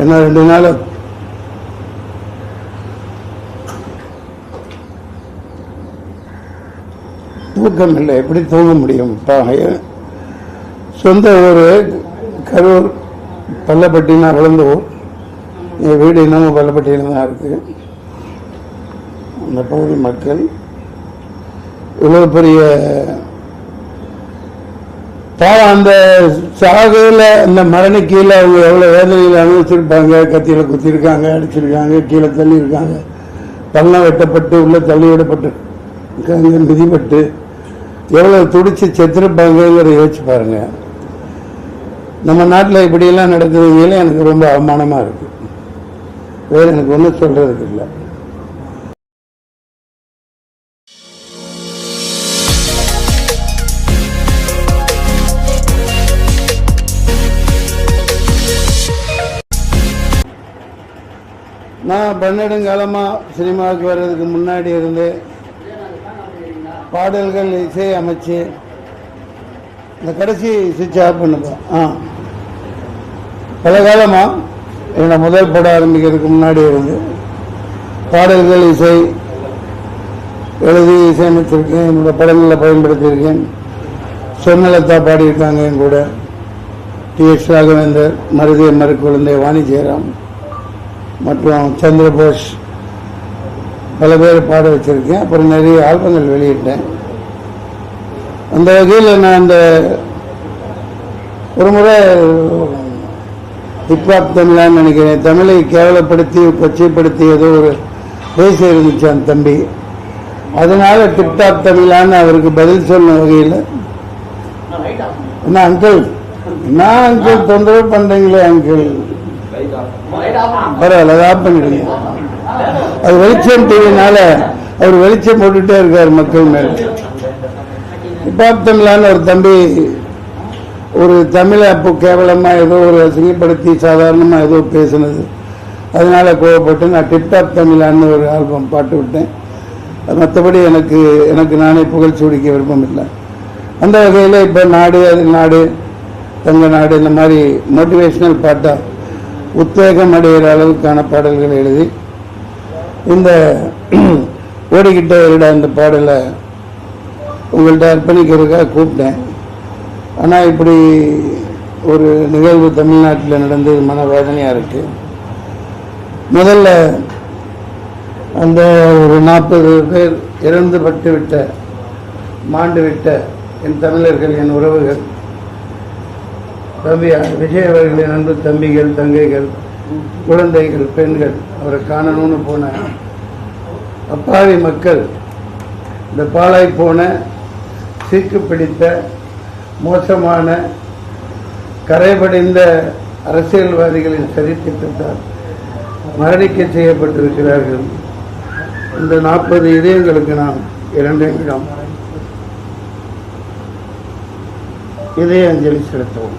என்ன ரெண்டு நாள் தூக்கம் இல்லை எப்படி தூங்க முடியும்? பாகைய சொந்த ஊர் கரூர் பள்ளப்பட்டினா வளர்ந்த ஊர் என் வீடு இன்னமும் பள்ளப்பட்டியில் தான் இருக்கு. அந்த பகுதி மக்கள் இவ்வளோ பெரிய பாவம் அந்த சாகையில் அந்த மரணி கீழே அவங்க எவ்வளோ வேதனையில் அனுபவிச்சிருப்பாங்க கத்தியில் குத்திருக்காங்க அடிச்சிருக்காங்க கீழே தள்ளியிருக்காங்க. பள்ளம் வெட்டப்பட்டு உள்ளே தள்ளி விடப்பட்டு இருக்காங்க மிதிப்பட்டு எவ்வளோ துடிச்சு செத்துருப்பாங்கிறத யோசிச்சு பாருங்க. நம்ம நாட்டில் இப்படியெல்லாம் நடக்குதுங்களே எனக்கு ரொம்ப அவமானமாக இருக்குது வேறு எனக்கு ஒன்றும் சொல்கிறதுக்கு இல்லை. நான் பன்னெடுங்காலமாக சினிமாவுக்கு வர்றதுக்கு முன்னாடி இருந்து பாடல்கள் இசை அமைச்சு இந்த கடைசி சுவிட்ச் ஆஃப் பண்ணுப்பேன் ஆ. பல காலமாக என்னோட முதல் படம் ஆரம்பிக்கிறதுக்கு முன்னாடி இருந்து பாடல்கள் இசை எழுதி இசையமைச்சிருக்கேன் என்னோட படங்களில் பயன்படுத்தியிருக்கேன். சொன்னலத்தா பாடியிருக்காங்க என் கூட. டி எஸ் ராகவேந்தர் மருதிய மறு குழந்தை வாணி ஜெயராம் மற்றும் சந்திரபோஷ் பல பேர் பாட வச்சிருக்கேன். அப்புறம் நிறைய ஆல்பங்கள் வெளியிட்டேன். அந்த வகையில் நான் அந்த ஒரு முறை ஹிப்ஹாப் தமிழான்னு நினைக்கிறேன். தமிழை கேவலப்படுத்தி கொச்சைப்படுத்தி ஏதோ ஒரு பேசி இருந்துச்சு அந்த தம்பி. அதனால டிப்டாப் தமிழான்னு அவருக்கு பதில் சொன்ன வகையில் என்ன அங்கிள் நான் அங்கிள் தொந்தரவு பண்றீங்களே அங்கிள் பரவாயில்ல அதை ஆஃப் பண்ணிடுங்க. அது வெளிச்சம் டிவினால அவர் வெளிச்சம் போட்டுட்டே இருக்கார் மக்கள் மேல். ஹிப்ஹாப் தமிழான்னு ஒரு தம்பி ஒரு தமிழை அப்போ கேவலமா ஏதோ ஒரு அசிங்கப்படுத்தி சாதாரணமா ஏதோ பேசுனது. அதனால கோவப்பட்டு நான் டிப்டாப் தமிழான்னு ஒரு ஆல்பம் பாட்டு விட்டேன். மற்றபடி எனக்கு எனக்கு நானே புகழ் சூடிக்க விருப்பம் இல்லை அந்த வகையில் இப்போ நாடு அது நாடு தங்க நாடு இந்த மாதிரி மோட்டிவேஷனல் பாட்டாக உத்வேகம் அடைகிற அளவுக்கான பாடல்களை எழுதி இந்த ஓடிக்கிட்டே இருட அந்த பாடலை உங்கள்கிட்ட அர்ப்பணிக்கிறதுக்காக கூப்பிட்டேன். ஆனால் இப்படி ஒரு நிகழ்வு தமிழ்நாட்டில் நடந்தது மனவேதனையாக இருக்கு. முதல்ல அந்த ஒரு நாற்பது பேர் இறந்து பட்டு விட்ட மாண்டு விட்ட என் தமிழர்கள் என் உறவுகள் தம்பி விஜய் அவர்களின் அன்பு தம்பிகள் தங்கைகள் குழந்தைகள் பெண்கள் அவரை காணணும்னு போன அப்பாவி மக்கள் இந்த பாலாய் போன சீக்கு பிடித்த மோசமான கரைபடைந்த அரசியல்வாதிகளின் சதித்திட்டத்தால் மரணிக்க செய்யப்பட்டிருக்கிறார்கள். இந்த நாற்பது இதயங்களுக்கு நாம் இரண்டு இடம் இதய அஞ்சலி செலுத்துவோம்.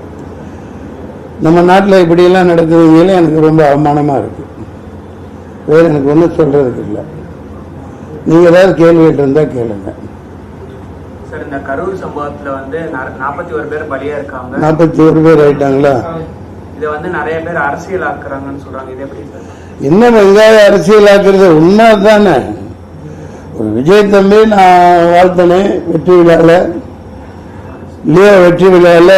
நம்ம நாட்டில் இப்படியெல்லாம் நடக்குதுங்களே எனக்கு ரொம்ப அவமானமா இருக்கு. வேற எனக்கு ஒன்றும் சொல்றதுக்கு இல்லை. நீங்க ஏதாவது கேள்விகள் இருந்தா கேளுங்க. சார் இந்த கரூர் சம்பவத்துல வந்து நாற்பத்தி ஒரு பேர் பலியா இருக்காங்க. நாற்பத்தி ஒரு பேர் ஆயிட்டாங்களா? இதை வந்து நிறைய பேர் அரசியல் ஆக்குறாங்கன்னு சொல்றாங்க. இது எப்படி சார்? என்ன வெங்காய அரசியலாக்குறது? உண்மை தானே ஒரு விஜய் தம்பி நான் வாழ்த்தினேன் வெற்றி விழாவில் லியோ வெற்றி விழாவில்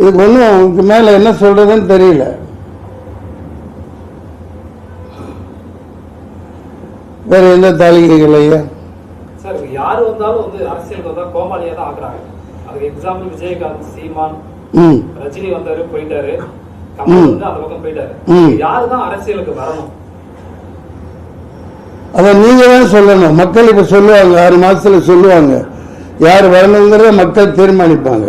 இதுக்கு ஒன்றும் இதுக்கு மேல என்ன சொல்றதுன்னு தெரியல. வேற எந்த ஐயா சார் யாரு வந்தாலும் வந்து அரசியலுக்கு வந்தா கோமாளியா தான் ஆக்குறாங்க. அதுக்கு எக்ஸாம்பிள் விஜயகாந்த் சீமான் ம். ரஜினி வந்தாரு போயிட்டாரு. கமல் வந்து அந்த பக்கம் போயிட்டாரு. யாரு தான் அரசியலுக்கு வரணும்? அதை நீங்க தான் சொல்லணும். மக்கள் இப்ப சொல்லுவாங்க ஆறு மாசத்துல சொல்லுவாங்க. யார் வரணுங்கிறத மக்கள் தீர்மானிப்பாங்க.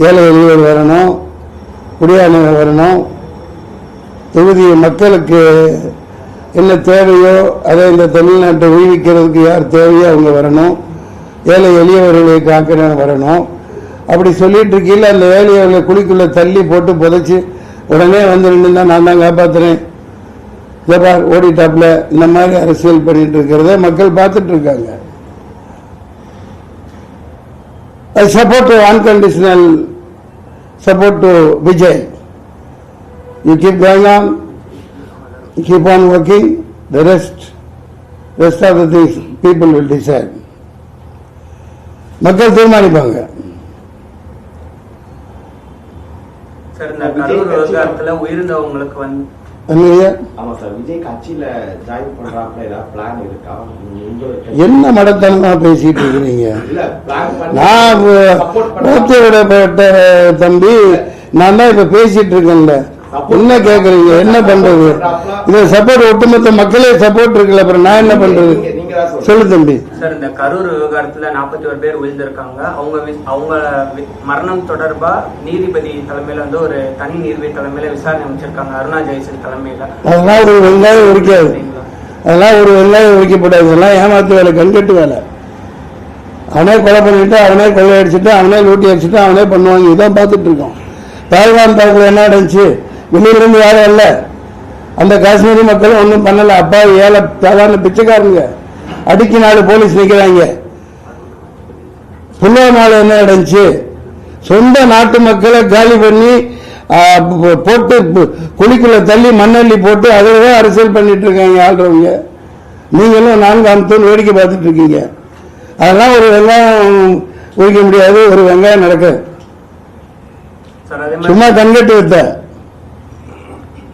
ஏழை எளியவர் வரணும் குடியானவர் வரணும். தொகுதி மக்களுக்கு என்ன தேவையோ அதை இந்த தமிழ்நாட்டை உய்விக்கிறதுக்கு யார் தேவையோ அவங்க வரணும். ஏழை எளியவர்களை காக்கிறவங்க வரணும். அப்படி சொல்லிட்டு இருக்கையில் அந்த ஏழையவர்களை குழிக்குள்ள தள்ளி போட்டு புதைச்சி உடனே வந்து நின்று நான் தான் காப்பாத்துறேன். இதை ஓடிட்டாப்பில். இந்த மாதிரி அரசியல் பண்ணிட்டு இருக்கிறத மக்கள் பார்த்துட்டு இருக்காங்க. I support to unconditional support to Vijay. You keep going on, you keep on working, the rest, rest of the things people will decide. மக்கள் தீர்மானிப்பாங்க சார் இந்த கரூர் விவகாரத்துல உயிர்ந்தவங்களுக்கு வந்து என்ன மடத்தனமா பேசிட்டு இருக்கிறீங்க? பண்ணி நான் மூத்து விடப்பட்ட தம்பி நான் தான் இப்ப பேசிட்டு இருக்கேன்ல. என்ன கேக்குறீங்க? என்ன பண்றது? இத சப்போர்ட் ஒட்டுமொத்த மக்களே சப்போர்ட் இருக்குல்ல அப்புறம் நான் என்ன பண்றது. சொல்லு தம்பி. சார் இந்த கரூர் விவகாரத்துல நாற்பத்தி ஒரு பேர் உயிர்ந்திருக்காங்க. அவங்க அவங்க மரணம் தொடர்பா நீதிபதி தலைமையில வந்து ஒரு தனி நீதிபதி தலைமையில விசாரணை அமைச்சிருக்காங்க. அருணா ஜெயசன் தலைமையில. அதெல்லாம் ஒரு வெங்காயம் உரிக்காது. அதெல்லாம் ஒரு வெங்காயம் உரிக்கப்படாது. இதெல்லாம் ஏமாத்து வேலை கண்கட்டு வேலை. அவனே கொலை பண்ணிட்டு அவனே கொள்ளை அடிச்சுட்டு அவனே லூட்டி அடிச்சுட்டு அவனே பண்ணுவாங்க. இதான் பார்த்துட்டு இருக்கோம். தாய்வான் தாக்குல என்ன நடந்துச்சு? வெளியிலிருந்து யாரும் இல்ல. அந்த காஷ்மீரி மக்களும் ஒன்றும் பண்ணல. அப்பா ஏழை சாதாரண பிச்சைக்காரங்க. அடிக்கி நாலு போலீஸ் நிக்கிறாங்க. புல்வாமால என்ன நடந்துச்சு? சொந்த நாட்டு மக்களை காலி பண்ணி போட்டு குழிக்குள்ள தள்ளி மண்ணள்ளி போட்டு அதில் அரசியல் பண்ணிட்டு இருக்காங்க ஆள்றவங்க. நீங்களும் நான்கு அமுத்தம் வேடிக்கை பார்த்துட்டு இருக்கீங்க. அதெல்லாம் ஒரு வெங்காயம் உரிக்க முடியாது. ஒரு வெங்காயம் அதே சும்மா கண்கட்டு வித்த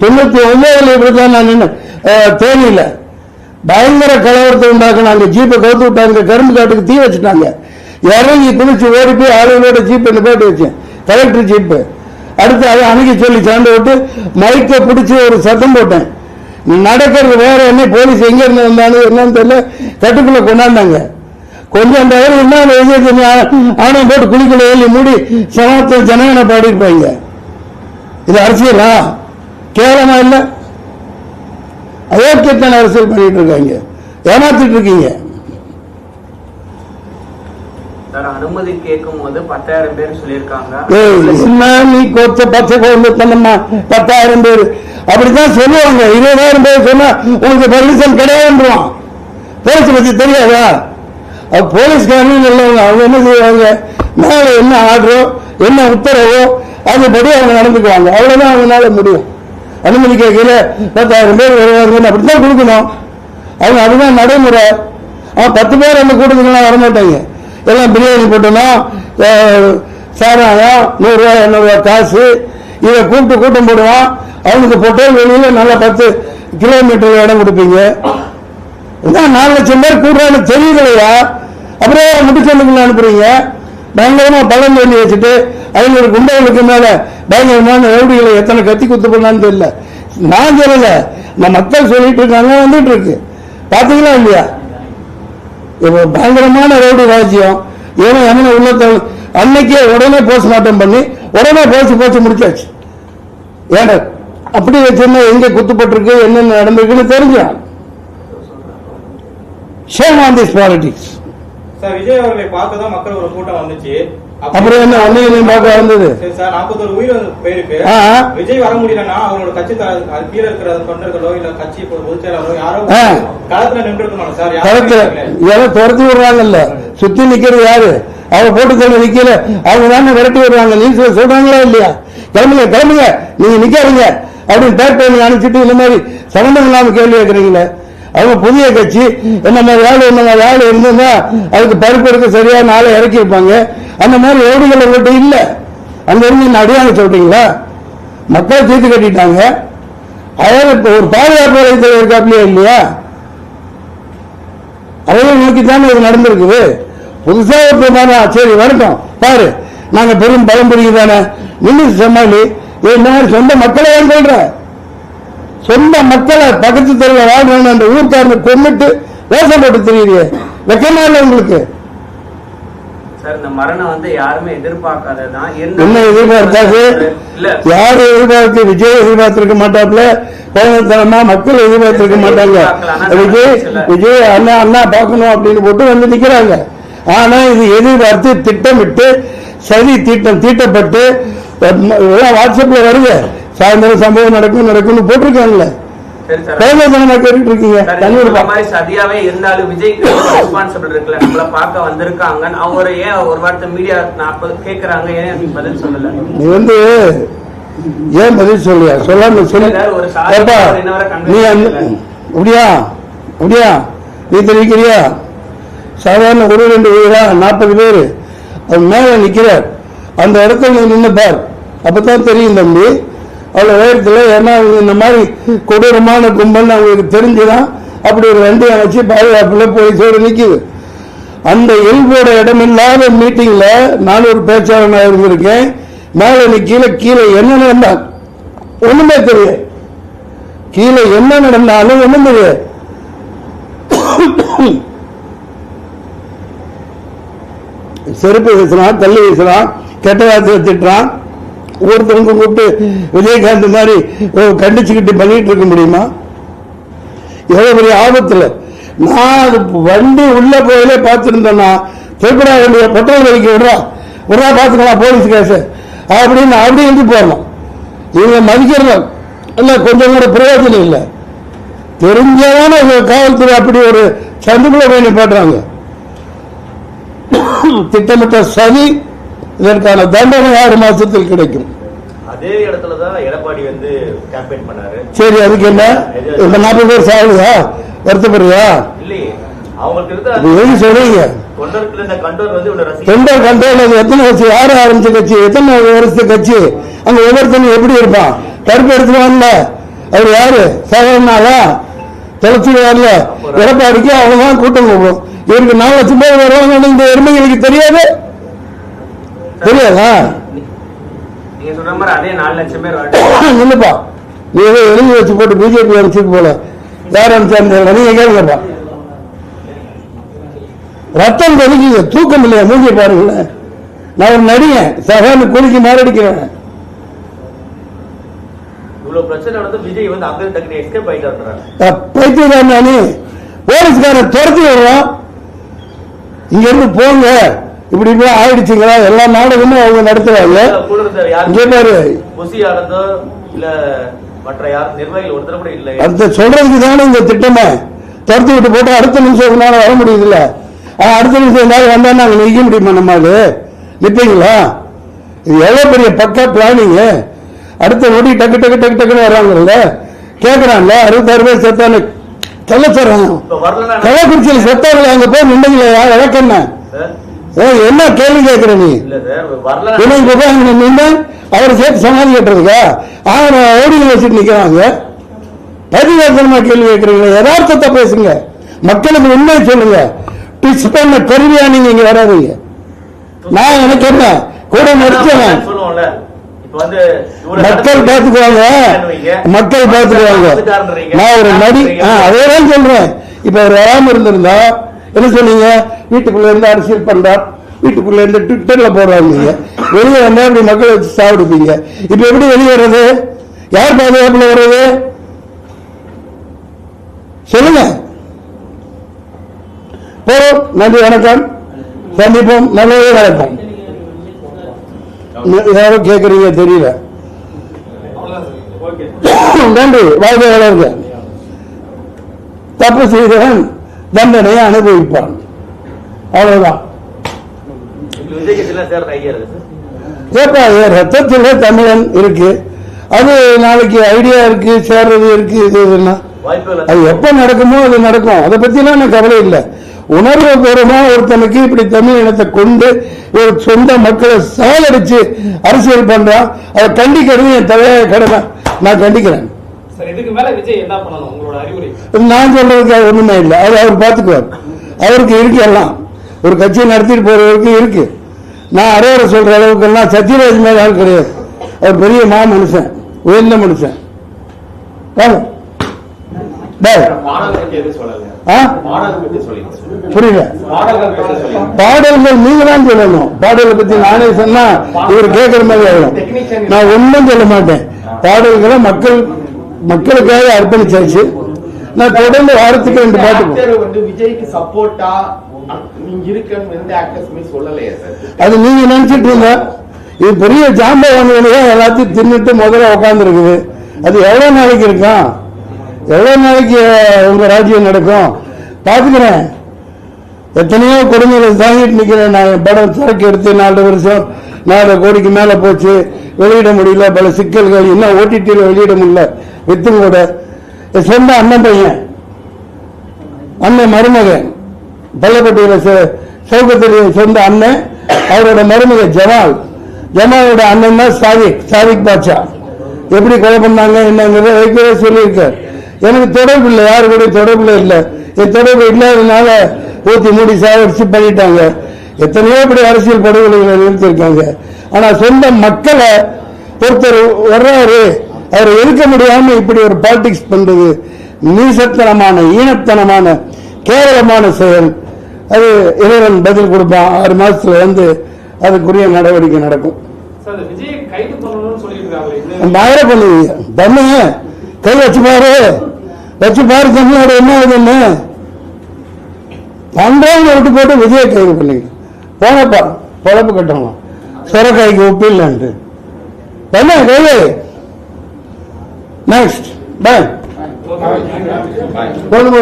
தொண்ணூத்தி ஒன்பதுல இப்படிதான் நான் நின்று தேனியில. பயங்கர கலவரத்தை உண்டாக்குனாங்க. ஜீப்பை கவுத்து விட்டாங்க. கரும்பு காட்டுக்கு தீ வச்சுட்டாங்க. இறங்கி குளிச்சு ஓடி போய் ஆளுங்களோட என்ன போட்டு வச்சேன். கலெக்டர் ஜீப்பு அடுத்து அதை அணுகி சொல்லி சாண்டு விட்டு மைக்கை பிடிச்சி ஒரு சத்தம் போட்டேன். நடக்கிறது வேற என்ன போலீஸ் எங்க இருந்து வந்தானு என்னன்னு தெரியல. தட்டுக்குள்ள கொண்டாந்தாங்க. கொஞ்சம் அந்த என்ன ஆணையம் போட்டு குளிக்குள்ள எழுதி மூடி சமத்துவ ஜனகனை பாடியிருப்பாங்க இது அரசியலா? கேவலமா இல்ல? அயோக்கியத்தன அரசியல் பண்ணிட்டு இருக்காங்க. ஏமாத்திட்டு இருக்கீங்க. அனுமதி கேட்கும் போது பத்தாயிரம் பேர் சொல்லியிருக்காங்க. பத்தாயிரம் பேர். அப்படித்தான் சொல்லுவாங்க. இருபதாயிரம் பேர் சொன்னா உங்களுக்கு பர்மிஷன் கிடையாதுன்றான் போலீஸ் பத்தி தெரியாதா? அது போலீஸ்காரங்க நல்லவங்க அவங்க என்ன செய்வாங்க? மேல என்ன ஆர்டரோ என்ன உத்தரவோ அதுபடி அவங்க நடந்துக்குவாங்க. அவ்வளவுதான் அவங்களால முடியும். அனுமதி கேட்கல. பத்தாயிரம் பேர் வருவாங்க அப்படித்தான் கொடுக்கணும். அவங்க அதுதான் நடைமுறை. அவன் பத்து பேர் அந்த கூட்டத்துக்குலாம் வரமாட்டாங்க எல்லாம் பிரியாணி போட்டணும் சாராயம் நூறுரூவா இரநூறுவா காசு. இதை கூப்பிட்டு கூட்டம் போடுவான் அவனுக்கு பொட்டல் வெளியில் நல்லா பத்து கிலோமீட்டர் இடம் கொடுப்பீங்க. இதான் நாலு லட்சம் பேர் கூடுறான்னு தெரியலையா? அப்படியே முட்டுச்சலுக்குள்ள அனுப்புறீங்க. பயங்கரமா பழம் சொல்லி வச்சுட்டு ஐநூறு குண்டர்களுக்கு மேலே பயங்கரமான ரவுடிகளை எத்தனை கத்தி குத்து பண்ணான்னு தெரியல. நான் சொல்லல. நான் மக்கள் சொல்லிட்டு இருக்காங்க வந்துட்டு இருக்கு. பாத்தீங்களா இல்லையா? இப்போ பயங்கரமான ரவுடி ராஜ்யம் ஏன்னா எமனை உள்ளத்தை அன்னைக்கே உடனே போஸ்ட்மார்ட்டம் பண்ணி உடனே போச்சு போச்சு முடிச்சாச்சு. ஏன்னா அப்படி வச்சிருந்தா எங்க குத்துப்பட்டிருக்கு என்னென்ன நடந்திருக்குன்னு தெரிஞ்சான் shame on this politics sir Vijay அவர்களை பார்த்து தான் மக்கள் ஒரு கூட்டம் வந்துச்சு. அப்புறம் என்ன ஒன்னையும் பார்க்க வந்தது. விஜய் வர முடியலன்னா அவங்களோட கட்சி கீழே இருக்கிற தொண்டர்களோ இல்ல கட்சி யாரோ. களத்துல நின்று இருக்கணும் சார் துரத்தி விடுறாங்கல்ல. சுத்தி நிக்கிறது யாரு? அவங்க போட்டு தள்ள நிக்கல. அவங்க தானே விரட்டி விடுறாங்க. நியூஸ்ல சொல்றாங்களா இல்லையா? கிளம்புங்க கிளம்புங்க. நீங்க நிக்காதீங்க. அப்படின்னு பேர் பண்ணி அனுப்பிச்சிட்டு இந்த மாதிரி சம்பந்தம் இல்லாம கேள்வி கேட்கறீங்களே. அவங்க புதிய கட்சி என்ன மாதிரி ஆளு என்ன மாதிரி ஆளு இருந்திருந்தா அதுக்கு பருப்பு எடுக்க சரியான ஆளை இறக்கி இருப்பாங்க அந்த மாதிரி ஓடிகள் உங்கள்கிட்ட இல்லை. அங்க இருந்து என்ன அடியாங்க சொல்றீங்களா? மக்கள் தீர்த்து கட்டிட்டாங்க. அதாவது ஒரு பாதுகாப்பு வலயத்தில் இருக்காப்லையா இல்லையா? அவரை நோக்கி தானே இது நடந்திருக்குது. புதுசாக ஒரு மாதிரி சரி வரட்டும். பாரு நாங்க பெரும் பலம் புரியுதானே நின்று சமாளி என் மாதிரி சொந்த மக்களை ஏன் சொல்ற சொந்த மக்களை பக்கத்து தெருவில் வாழ்றாங்க அந்த ஊர்க்காரனை கொண்டுட்டு வேஷம் போட்டு தெரியுது. வெக்கமா இல்லை உங்களுக்கு சார் இந்த மரணம் வந்து யாருமே எதிர்பார்க்காததான் என்ன எதிர்பார்த்தாரு யாரு எதிர்பார்த்து விஜய் எதிர்பார்த்திருக்க மாட்டாப்ல கோபத்தனமா மக்கள் எதிர்பார்த்திருக்க மாட்டாங்க. விஜய் விஜய் அண்ணா அண்ணா பார்க்கணும் அப்படின்னு போட்டு வந்து நிக்கிறாங்க. ஆனா இது எதிர்பார்த்து திட்டமிட்டு சதி தீட்டம் தீட்டப்பட்டு வாட்ஸ்அப்ல வருது. சாயந்தரம் சம்பவம் நடக்கும் நடக்கும்னு போட்டிருக்காங்கல்ல. சதியாவே இருந்தாலும் விஜய்க்கு ரெஸ்பான்சிபிள் இருக்குல்ல. நம்மள பார்க்க வந்திருக்காங்க அவங்க ஏன் ஒரு வார்த்தை மீடியா நாற்பது கேக்குறாங்க ஏன் பதில் சொல்லல? நீ வந்து ஏன் பதில் சொல்லியா சொல்லாம சொல்லி அவர் நீ. அப்படியா அப்படியா நீ தெரிவிக்கிறியா? சாதாரண ஒரு ரெண்டு பேரா நாற்பது பேர். அது மேல நிக்கிறார் அந்த இடத்துல நீ நின்னு பார். அப்பதான் தெரியும் தம்பி அவ்வளோ உயரத்துல ஏன்னா இந்த மாதிரி கொடூரமான கும்பல் அவங்களுக்கு தெரிஞ்சுதான் அப்படி ஒரு வண்டி அமைச்சு பாதுகாப்பில் போய் சோடு நிற்கிது அந்த இயல்போட இடமில்லாத மீட்டிங்கில் நான் ஒரு பேச்சாளனா இருந்திருக்கேன். மேலே நீ கீழே கீழே என்ன நடந்தா ஒன்றுமே தெரியாது கீழே என்ன நடந்தாலும் ஒன்றும் தெரியாது செருப்பு வீசுறான் தள்ளி வீசுறான் கெட்ட வார்த்தை திட்டுறான் ஒருத்தவங்க கூப்பிட்டு விஜயகாந்த் மாதிரி கண்டிச்சுக்கிட்டு பண்ணிட்டு இருக்க முடியுமா? எவ்வளவு பெரிய ஆபத்துல. நான் அது வண்டி உள்ள போயிலே பார்த்துருந்தேன்னா திருப்படா வேண்டிய பெட்ரோல் வைக்க விடுறா. விடுறா பார்த்துக்கலாம் போலீஸ் கேஸ். அப்படின்னு அப்படி இருந்து போடலாம் இவங்க மதிக்கிறத இல்லை கொஞ்சம் கூட பிரயோஜனம் இல்லை. தெரிஞ்சதான காவல்துறை அப்படி ஒரு சந்துக்குள்ள போய் நிப்பாட்டுறாங்க. திட்டமிட்ட சதி இதற்கான தண்டனை ஆறு மாசத்தில் கிடைக்கும். அதே இடத்துல தான் எடப்பாடி வந்து கேம்பெயின் பண்ணாரு. சரி அதுக்கு என்ன? இப்ப நாற்பது பேர் சாகுதா? வருத்தப்படுறியா? இல்லையே. அவங்களுக்கு சொல்றீங்க? இந்த அது எத்தனை கட்சி? யார் ஆரம்பிச்ச கட்சி எத்தனை வருஷத்து கட்சி? அங்க ஒவ்வொருத்தனும் எப்படி இருப்பான்? கருப்பு எடுத்துருவான்ல அவர் யாரு? சாதாரணாளா தொலைச்சிடுவார்ல எடப்பாடிக்கு அவங்கதான் கூட்டம் கூடும் இவருக்கு நாலு லட்சம் பேர் வருவாங்கன்னு இந்த எருமைகளுக்கு தெரியாது தெரியாதா நீங்க சொல்ற மாதிரி அதே நாலு லட்சம் பேர் வரட்டும் நில்லுப்பா. நீ ஏதோ எழுதி வச்சு போட்டு பிஜேபி அனுப்பிச்சிட்டு போல. யார் அனுப்பிச்சாரு நீங்க கேளுங்கப்பா. ரத்தம் கொதிக்குது. தூக்கம் இல்லையா? மூஞ்சி பாருங்களேன். நான் ஒரு நடிகன். சகான்னு கூலிக்கு மாரடிக்கிறேன். பைத்தியக்காரன் நானு. போலீஸ்காரன் துரத்தி விடுறான் இங்க இருந்து போங்க. இப்படி இப்படி ஆயிடுச்சுங்களா? எல்லா நாடகமும் அவங்க யார் இங்க பாரு. அடுத்த சொல்றதுக்கு தானே இந்த திட்டமே. துரத்தி விட்டு போட்டு அடுத்த நிமிஷம் உங்களால வர முடியுதுல்ல அடுத்த நிமிஷம் ஏதாவது வந்தா நாங்க நிக்க முடியுமா நம்ம அது நிப்பீங்களா? இது எவ்வளவு பெரிய பக்கா பிளானிங் அடுத்த நொடி டக்கு டக்கு டக்கு டக்குன்னு வர்றாங்கல்ல? கேக்குறான்ல? அறுபத்தாறு பேர் செத்தானு. வரலன்னா கள்ளக்குறிச்சியில் செத்தவர்கள் அங்க போய் நின்றீங்களே இழக்கண்ண சார் என்ன கேள்வி கேட்கிற நீ? போய் அங்க நின்று அவரை சேர்த்து சமாளி கட்டுறதுக்கா? ஆயிரம் ஓடிகள் வச்சுட்டு நிக்கிறாங்க. பதிவேசனமா கேள்வி கேட்கறீங்க யதார்த்தத்தை பேசுங்க. மக்களுக்கு உண்மை சொல்லுங்க. டிச் பண்ண கருவியா நீங்க இங்க வராதீங்க. நான் எனக்கு என்ன கூட நடிச்சவன் மக்கள் பார்த்துக்குவாங்க. வைங்க. மக்கள் பார்த்துக்குவாங்க. நான் ஒரு நடி ஆ, அதேதான் சொல்றேன். இப்ப அவர் வராம இருந்திருந்தா என்ன சொன்னீங்க? வீட்டுக்குள்ள இருந்து அரசியல் பண்றார் வீட்டுக்குள்ள இருந்து ட்விட்டர்ல போடுறாங்க வெளியே வந்தா அப்படி மக்களை வச்சு சாப்பிடுப்பீங்க இப்ப எப்படி வெளியே வர்றது? யார் பாதுகாப்புல வர்றது? சொல்லுங்க. போறோம். நன்றி வணக்கம். சந்திப்போம். நல்லதே நடக்கும். யாரோ கேக்குறீங்க தெரியல. நன்றி. வாய்ப்பு தப்பு செய்தவன் தண்டனையை அனுபவிப்பான் அவ்வளவுதான். உங்களுக்கு ஏப்பா என் தமிழன் இருக்கு. அது நாளைக்கு ஐடியா இருக்கு சேர்றது இருக்கு இது இதுன்னா. அது எப்ப நடக்குமோ அது நடக்கும். அதை பத்திலாம் எனக்கு கவலை இல்லை. உணர்வு பூர்வமா ஒருத்தனுக்கு இப்படி தமிழ் இனத்தை கொண்டு ஒரு சொந்த மக்களை சாகடிச்சு அரசியல் பண்றான். அதை கண்டிக்கிறது என் தலைய கடமை. நான் கண்டிக்கிறேன். நான் சொல்றதுக்கு ஒண்ணுமே இல்லை. அது அவர் பார்த்துக்குவார் அவருக்கு இருக்கு எல்லாம். ஒரு கட்சியை நடத்திட்டு போறவருக்கு இருக்கு. நான் அரையரை சொல்ற அளவுக்கு எல்லாம் சத்யராஜ் மேல ஆள் கிடையாது. அவர் பெரிய மா மனுஷன். உயர்ந்த மனுஷன் புரியல. பாடல்கள் நீங்க தான் சொல்லணும். பாடலை பத்தி நானே சொன்னா இவர் கேட்கிற மாதிரி ஆயிடும். நான் ஒண்ணும் சொல்ல மாட்டேன். பாடல்களை மக்கள் மக்களுக்காக அர்ப்பணிச்சாச்சு. நான் தொடர்ந்து வாரத்துக்கு ரெண்டு பாட்டு வந்து விஜய்க்கு சப்போர்ட்டா அது நீங்க நினைச்சிட்டு இருந்த இது பெரிய ஜாம்பவான்களே எல்லாத்தையும் தின்னுட்டு முதல்ல உட்கார்ந்து இருக்குது அது எவ்வளவு நாளைக்கு இருக்கும்? எவ்வளவு நாளைக்கு உங்க ராஜ்யம் நடக்கும்? பாத்துக்கிறேன் எத்தனையோ கொடுமைகளை தாங்கிட்டு நிக்கிறேன் நான். படம் சரக்கு எடுத்து நாலு வருஷம் நாலு கோடிக்கு மேல போச்சு. வெளியிட முடியல பல சிக்கல்கள் இன்னும் ஓடிடியில் வெளியிட முடியல. வித்தும் கூட. என் சொந்த அண்ணன் பையன். அண்ணன் மருமகன். பள்ளப்பட்டியில் சௌகத்துடைய சொந்த அண்ணன். அவரோட மருமகன் ஜமால். ஜமாலோட அண்ணன் தான் சாதிக் சாதிக் பாட்சா எப்படி கொலை பண்ணாங்க என்னங்கிறத வைக்கவே சொல்லியிருக்கார். எனக்கு தொடர்பு இல்லை யாரு கூட தொடர்புல இல்லை. என் தொடர்பு இல்லாததுனால ஊத்தி மூடி சாவடிச்சு பண்ணிட்டாங்க எத்தனையோ இப்படி அரசியல் படுகொலைகளை நிறுத்திருக்காங்க ஆனா சொந்த மக்களை ஒருத்தர் வர்றாரு அவரை எதிர்க்க முடியாம இப்படி ஒரு பாலிடிக்ஸ் பண்றது. நீசத்தனமான ஈனத்தனமான கேவலமான செயல். அது இறைவன் பதில் கொடுப்பான். ஆறு மாசத்துல வந்து அதுக்குரிய நடவடிக்கை நடக்கும். மாயிர பண்ணுவீங்க பண்ணுங்க கை வச்சு பாரு. வச்சு பாரு தமிழ்நாடு என்ன? ஆகுதுன்னு பண்றவங்க விட்டு போட்டு விஜயை கைது பண்ணீங்க போனப்பா பொழப்பு கட்டணும் சுரக்காய்க்கு உப்பு இல்லைன்ட்டு என்ன கைது நெக்ஸ்ட் பாய் பாய்